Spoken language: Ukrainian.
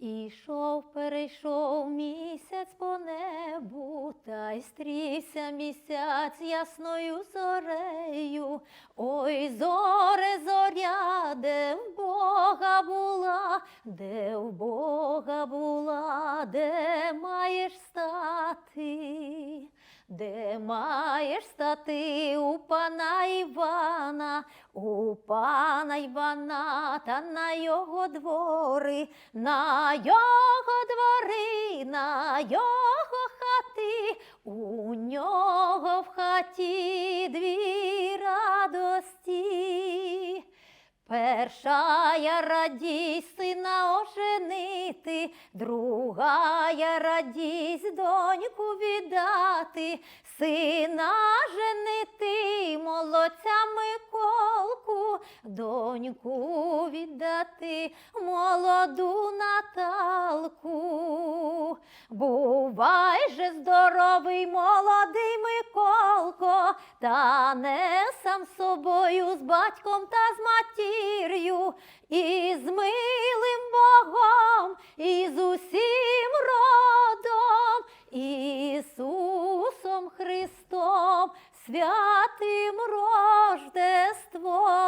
Ішов, перейшов місяць по небу, та й стрівся місяць ясною зорею. Ой, зоре, зоря, де в Бога була, де в Бога була, де де маєш стати у пана Івана, у пана Івана та на його двори, на його двори, на його хати, у нього в хаті дві радості. Першая радість сина оженити, другая радість доньку віддати, сина женити, молодця Миколку, доньку віддати, молоду Наталку. Бувай же здоровий, молодий Миколко, та не сам собою з батьком та з матір'ю, святим Рождеством.